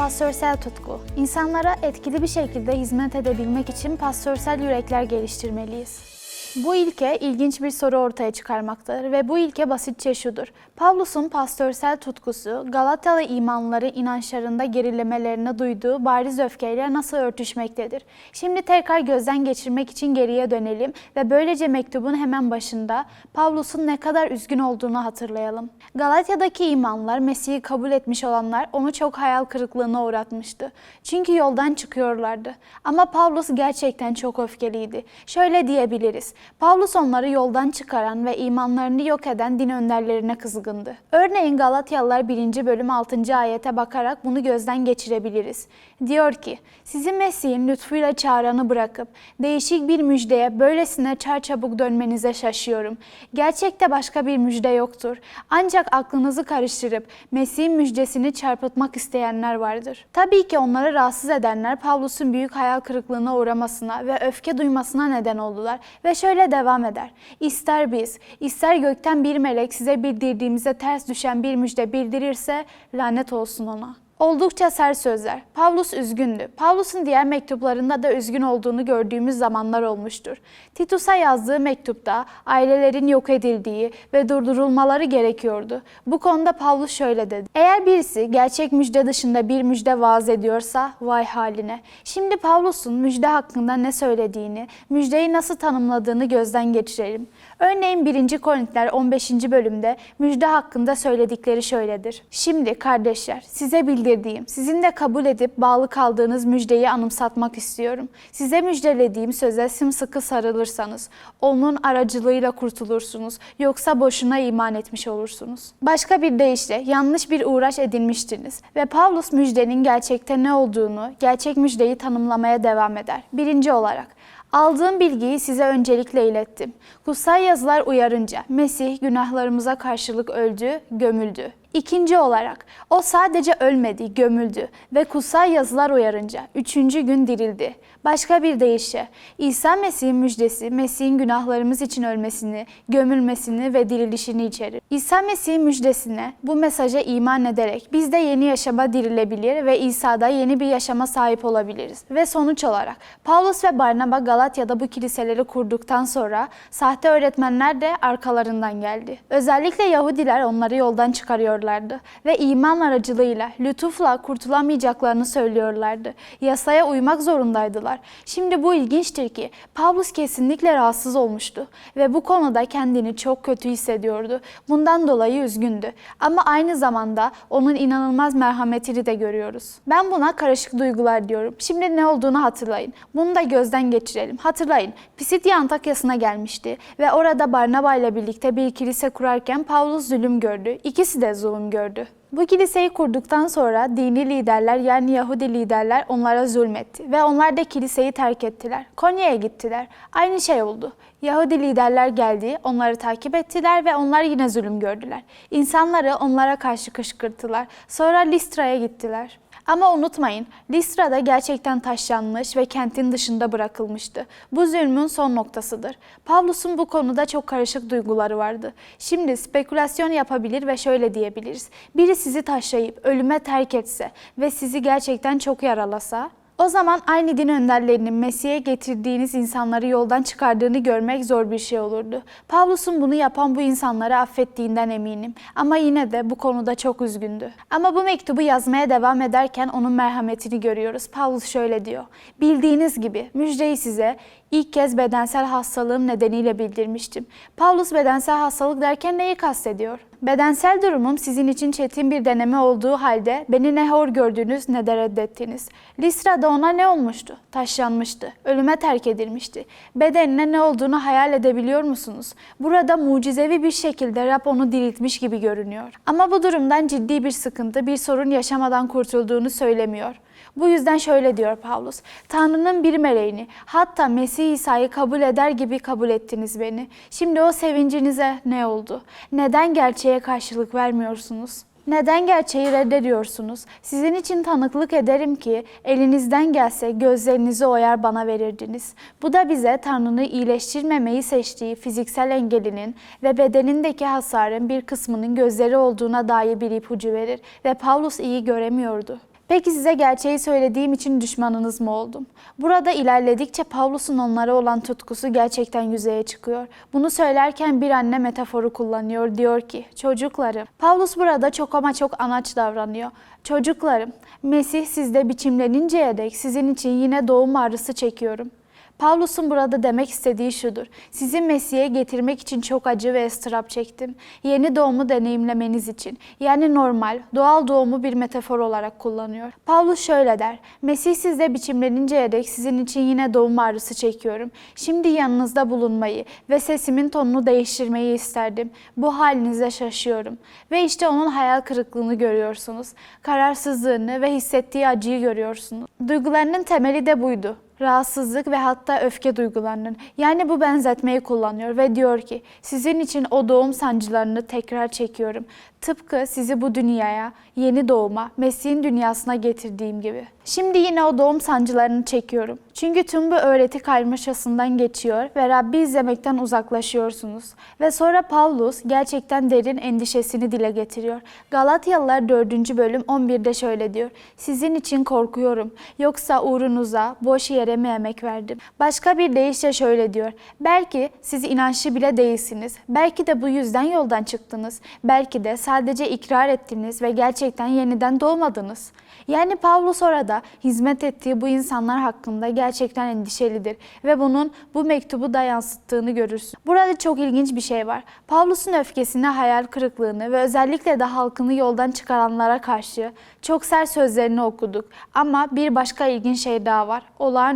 Pastörsel tutku. İnsanlara etkili bir şekilde hizmet edebilmek için pastörsel yürekler geliştirmeliyiz. Bu ilke ilginç bir soru ortaya çıkarmaktadır ve bu ilke basitçe şudur. Pavlus'un pastörsel tutkusu Galatalı imanları inançlarında gerilemelerine duyduğu bariz öfkeyle nasıl örtüşmektedir? Şimdi tekrar gözden geçirmek için geriye dönelim ve böylece mektubun hemen başında Pavlus'un ne kadar üzgün olduğunu hatırlayalım. Galatya'daki imanlar Mesih'i kabul etmiş olanlar onu çok hayal kırıklığına uğratmıştı. Çünkü yoldan çıkıyorlardı. Ama Pavlus gerçekten çok öfkeliydi. Şöyle diyebiliriz. Pavlus onları yoldan çıkaran ve imanlarını yok eden din önderlerine kızgındı. Örneğin Galatyalılar 1. bölüm 6. ayete bakarak bunu gözden geçirebiliriz. Diyor ki, sizi Mesih'in lütfuyla çağıranı bırakıp değişik bir müjdeye böylesine çarçabuk dönmenize şaşıyorum. Gerçekte başka bir müjde yoktur. Ancak aklınızı karıştırıp Mesih'in müjdesini çarpıtmak isteyenler vardır. Tabii ki onları rahatsız edenler Pavlus'un büyük hayal kırıklığına uğramasına ve öfke duymasına neden oldular ve şöyle devam eder. İster biz, ister gökten bir melek size bildirdiğimize ters düşen bir müjde bildirirse lanet olsun ona. Oldukça sert sözler. Pavlus üzgündü. Pavlus'un diğer mektuplarında da üzgün olduğunu gördüğümüz zamanlar olmuştur. Titus'a yazdığı mektupta ailelerin yok edildiği ve durdurulmaları gerekiyordu. Bu konuda Pavlus şöyle dedi. Eğer birisi gerçek müjde dışında bir müjde vaaz ediyorsa vay haline. Şimdi Pavlus'un müjde hakkında ne söylediğini, müjdeyi nasıl tanımladığını gözden geçirelim. Örneğin 1. Korintiler 15. bölümde müjde hakkında söyledikleri şöyledir. Şimdi kardeşler size bildirdiğim, sizin de kabul edip bağlı kaldığınız müjdeyi anımsatmak istiyorum. Size müjdelediğim söze sımsıkı sarılırsanız, onun aracılığıyla kurtulursunuz. Yoksa boşuna iman etmiş olursunuz. Başka bir deyişle yanlış bir uğraş edinmiştiniz ve Pavlus müjdenin gerçekte ne olduğunu, gerçek müjdeyi tanımlamaya devam eder. Birinci olarak Aldığım bilgiyi size öncelikle ilettim. Kutsal yazılar uyarınca Mesih günahlarımıza karşılık öldü, gömüldü. İkinci olarak o sadece ölmedi, gömüldü ve kutsal yazılar uyarınca üçüncü gün dirildi. Başka bir deyişle İsa Mesih'in müjdesi Mesih'in günahlarımız için ölmesini, gömülmesini ve dirilişini içerir. İsa Mesih'in müjdesine bu mesaja iman ederek biz de yeni yaşama dirilebilir ve İsa'da yeni bir yaşama sahip olabiliriz. Ve sonuç olarak Paulus ve Barnaba Galatya'da bu kiliseleri kurduktan sonra sahte öğretmenler de arkalarından geldi. Özellikle Yahudiler onları yoldan çıkarıyorlardı ve iman aracılığıyla lütufla kurtulamayacaklarını söylüyorlardı. Yasaya uymak zorundaydılar. Şimdi bu ilginçtir ki Pavlus kesinlikle rahatsız olmuştu ve bu konuda kendini çok kötü hissediyordu. Bundan dolayı üzgündü. Ama aynı zamanda onun inanılmaz merhametini de görüyoruz. Ben buna karışık duygular diyorum. Şimdi ne olduğunu hatırlayın. Bunu da gözden geçirelim. Hatırlayın. Pisidya Antakya'sına gelmişti ve orada Barnaba ile birlikte bir kilise kurarken Pavlus zulüm gördü. İkisi de zulüm gördü. Bu kiliseyi kurduktan sonra dini liderler yani Yahudi liderler onlara zulmetti ve onlar da kiliseyi terk ettiler. Konya'ya gittiler. Aynı şey oldu. Yahudi liderler geldi, onları takip ettiler ve onlar yine zulüm gördüler. İnsanları onlara karşı kışkırttılar. Sonra Listra'ya gittiler. Ama unutmayın, Listra'da gerçekten taşlanmış ve kentin dışında bırakılmıştı. Bu zulmün son noktasıdır. Pavlus'un bu konuda çok karışık duyguları vardı. Şimdi spekülasyon yapabilir ve şöyle diyebiliriz. Biri sizi taşlayıp ölüme terk etse ve sizi gerçekten çok yaralasa, o zaman aynı din önderlerinin Mesih'e getirdiğiniz insanları yoldan çıkardığını görmek zor bir şey olurdu. Pavlus'un bunu yapan bu insanları affettiğinden eminim. Ama yine de bu konuda çok üzgündü. Ama bu mektubu yazmaya devam ederken onun merhametini görüyoruz. Pavlus şöyle diyor. Bildiğiniz gibi müjdeyi size ilk kez bedensel hastalığım nedeniyle bildirmiştim. Pavlus bedensel hastalık derken neyi kastediyor? Bedensel durumum sizin için çetin bir deneme olduğu halde beni ne hor gördünüz ne de reddettiniz. Listra'da ona ne olmuştu? Taşlanmıştı. Ölüme terk edilmişti. Bedenine ne olduğunu hayal edebiliyor musunuz? Burada mucizevi bir şekilde Rab onu diriltmiş gibi görünüyor. Ama bu durumdan ciddi bir sıkıntı, bir sorun yaşamadan kurtulduğunu söylemiyor. Bu yüzden şöyle diyor Pavlus. Tanrı'nın bir meleğini hatta Mesih İsa'yı kabul eder gibi kabul ettiniz beni. Şimdi o sevincinize ne oldu? Neden gerçeğe karşılık vermiyorsunuz? Neden gerçeği reddediyorsunuz? Sizin için tanıklık ederim ki elinizden gelse gözlerinizi oyar bana verirdiniz. Bu da bize Tanrı'nı iyileştirmemeyi seçtiği fiziksel engelinin ve bedenindeki hasarın bir kısmının gözleri olduğuna dair bir ipucu verir ve Pavlus iyi göremiyordu. Peki size gerçeği söylediğim için düşmanınız mı oldum? Burada ilerledikçe Pavlus'un onlara olan tutkusu gerçekten yüzeye çıkıyor. Bunu söylerken bir anne metaforu kullanıyor. Diyor ki, çocuklarım. Pavlus burada çok ama çok anaç davranıyor. Çocuklarım, Mesih sizde biçimleninceye dek sizin için yine doğum ağrısı çekiyorum. Pavlus'un burada demek istediği şudur. Sizi Mesih'e getirmek için çok acı ve ıstırap çektim. Yeni doğumu deneyimlemeniz için. Yani normal, doğal doğumu bir metafor olarak kullanıyor. Pavlus şöyle der. Mesih sizde biçimleninceye dek sizin için yine doğum ağrısı çekiyorum. Şimdi yanınızda bulunmayı ve sesimin tonunu değiştirmeyi isterdim. Bu halinize şaşıyorum. Ve işte onun hayal kırıklığını görüyorsunuz. Kararsızlığını ve hissettiği acıyı görüyorsunuz. Duygularının temeli de buydu rahatsızlık ve hatta öfke duygularının. Yani bu benzetmeyi kullanıyor ve diyor ki sizin için o doğum sancılarını tekrar çekiyorum. Tıpkı sizi bu dünyaya, yeni doğuma, Mesih'in dünyasına getirdiğim gibi. Şimdi yine o doğum sancılarını çekiyorum. Çünkü tüm bu öğreti karmaşasından geçiyor ve Rabbi izlemekten uzaklaşıyorsunuz. Ve sonra Pavlus gerçekten derin endişesini dile getiriyor. Galatyalılar 4. bölüm 11'de şöyle diyor. Sizin için korkuyorum. Yoksa uğrunuza boş yere mi emek verdim? Başka bir deyişle şöyle diyor. Belki siz inançlı bile değilsiniz. Belki de bu yüzden yoldan çıktınız. Belki de sadece ikrar ettiniz ve gerçekten yeniden doğmadınız. Yani Pavlus orada hizmet ettiği bu insanlar hakkında gerçekten endişelidir ve bunun bu mektubu da yansıttığını görürsün. Burada çok ilginç bir şey var. Pavlus'un öfkesini, hayal kırıklığını ve özellikle de halkını yoldan çıkaranlara karşı çok sert sözlerini okuduk. Ama bir başka ilginç şey daha var.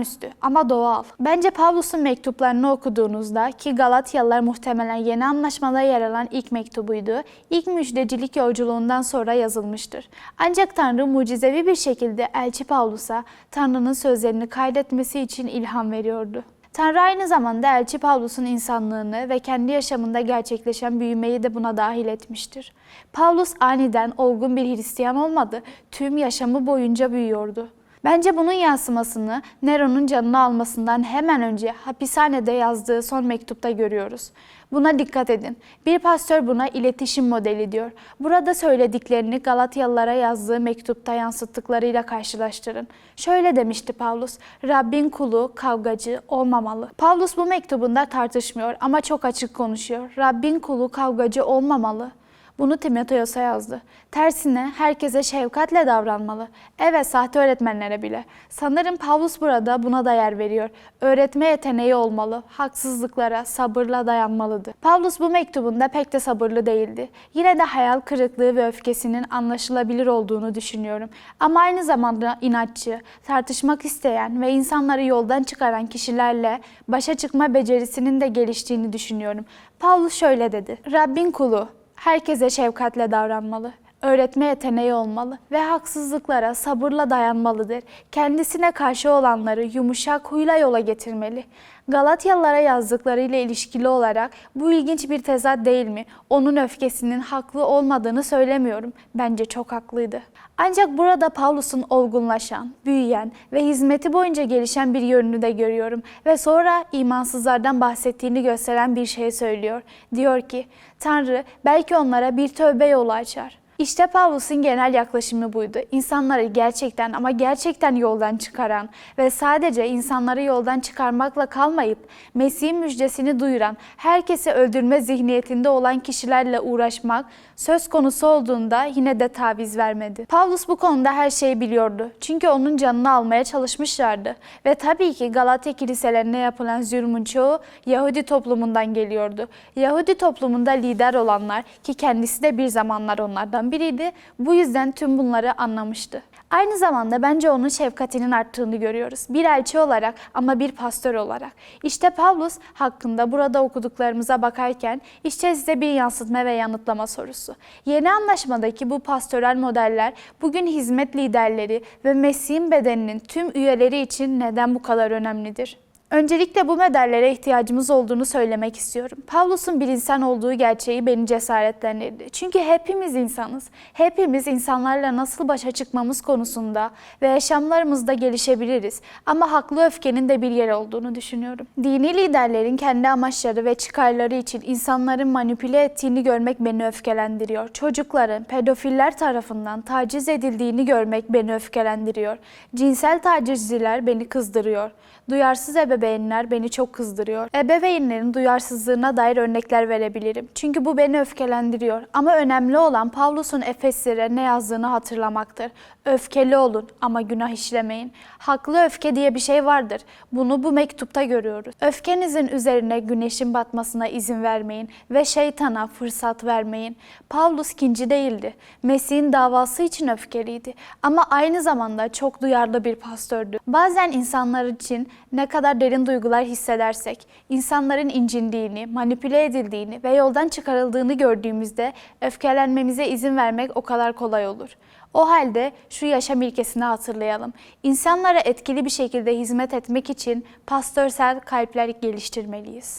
Olağanüstü ama doğal. Bence Pavlus'un mektuplarını okuduğunuzda ki Galatyalılar muhtemelen yeni anlaşmada yer alan ilk mektubuydu. İlk müjdecilik yolculuğundan sonra yazılmıştır. Ancak Tanrı mucizevi bir şekilde elçi Pavlus'a Tanrı'nın sözlerini kaydetmesi için ilham veriyordu. Tanrı aynı zamanda elçi Pavlus'un insanlığını ve kendi yaşamında gerçekleşen büyümeyi de buna dahil etmiştir. Pavlus aniden olgun bir Hristiyan olmadı, tüm yaşamı boyunca büyüyordu. Bence bunun yansımasını Nero'nun canını almasından hemen önce hapishanede yazdığı son mektupta görüyoruz. Buna dikkat edin. Bir pastör buna iletişim modeli diyor. Burada söylediklerini Galatyalılara yazdığı mektupta yansıttıklarıyla karşılaştırın. Şöyle demişti Pavlus, Rabbin kulu kavgacı olmamalı. Pavlus bu mektubunda tartışmıyor ama çok açık konuşuyor. Rabbin kulu kavgacı olmamalı. Bunu Timoteos'a yazdı. Tersine herkese şefkatle davranmalı. Evet sahte öğretmenlere bile. Sanırım Pavlus burada buna da yer veriyor. Öğretme yeteneği olmalı. Haksızlıklara sabırla dayanmalıdır. Pavlus bu mektubunda pek de sabırlı değildi. Yine de hayal kırıklığı ve öfkesinin anlaşılabilir olduğunu düşünüyorum. Ama aynı zamanda inatçı, tartışmak isteyen ve insanları yoldan çıkaran kişilerle başa çıkma becerisinin de geliştiğini düşünüyorum. Pavlus şöyle dedi. Rabbin kulu, herkese şefkatle davranmalı, öğretme yeteneği olmalı ve haksızlıklara sabırla dayanmalıdır. Kendisine karşı olanları yumuşak huyla yola getirmeli. Galatyalılara yazdıklarıyla ilişkili olarak bu ilginç bir tezat değil mi? Onun öfkesinin haklı olmadığını söylemiyorum. Bence çok haklıydı. Ancak burada Pavlus'un olgunlaşan, büyüyen ve hizmeti boyunca gelişen bir yönünü de görüyorum ve sonra imansızlardan bahsettiğini gösteren bir şey söylüyor. Diyor ki, Tanrı belki onlara bir tövbe yolu açar. İşte Pavlus'un genel yaklaşımı buydu. İnsanları gerçekten ama gerçekten yoldan çıkaran ve sadece insanları yoldan çıkarmakla kalmayıp Mesih'in müjdesini duyuran, herkesi öldürme zihniyetinde olan kişilerle uğraşmak söz konusu olduğunda yine de taviz vermedi. Pavlus bu konuda her şeyi biliyordu. Çünkü onun canını almaya çalışmışlardı. Ve tabii ki Galatya kiliselerine yapılan zulmün çoğu Yahudi toplumundan geliyordu. Yahudi toplumunda lider olanlar ki kendisi de bir zamanlar onlardan biriydi. Bu yüzden tüm bunları anlamıştı. Aynı zamanda bence onun şefkatinin arttığını görüyoruz. Bir elçi olarak ama bir pastör olarak. İşte Pavlus hakkında burada okuduklarımıza bakarken işte size bir yansıtma ve yanıtlama sorusu. Yeni anlaşmadaki bu pastörel modeller bugün hizmet liderleri ve Mesih'in bedeninin tüm üyeleri için neden bu kadar önemlidir? Öncelikle bu medallere ihtiyacımız olduğunu söylemek istiyorum. Pavlus'un bir insan olduğu gerçeği beni cesaretlendirdi. Çünkü hepimiz insanız. Hepimiz insanlarla nasıl başa çıkmamız konusunda ve yaşamlarımızda gelişebiliriz. Ama haklı öfkenin de bir yer olduğunu düşünüyorum. Dini liderlerin kendi amaçları ve çıkarları için insanların manipüle ettiğini görmek beni öfkelendiriyor. Çocukların pedofiller tarafından taciz edildiğini görmek beni öfkelendiriyor. Cinsel tacizciler beni kızdırıyor. Duyarsız ebeveynler beni çok kızdırıyor. Ebeveynlerin duyarsızlığına dair örnekler verebilirim. Çünkü bu beni öfkelendiriyor. Ama önemli olan Pavlus'un Efeslere ne yazdığını hatırlamaktır. Öfkeli olun ama günah işlemeyin. Haklı öfke diye bir şey vardır. Bunu bu mektupta görüyoruz. Öfkenizin üzerine güneşin batmasına izin vermeyin ve şeytana fırsat vermeyin. Pavlus kinci değildi. Mesih'in davası için öfkeliydi. Ama aynı zamanda çok duyarlı bir pastördü. Bazen insanlar için ne kadar derin duygular hissedersek, insanların incindiğini, manipüle edildiğini ve yoldan çıkarıldığını gördüğümüzde öfkelenmemize izin vermek o kadar kolay olur. O halde şu yaşam ilkesini hatırlayalım. İnsanlara etkili bir şekilde hizmet etmek için pastörsel kalpler geliştirmeliyiz.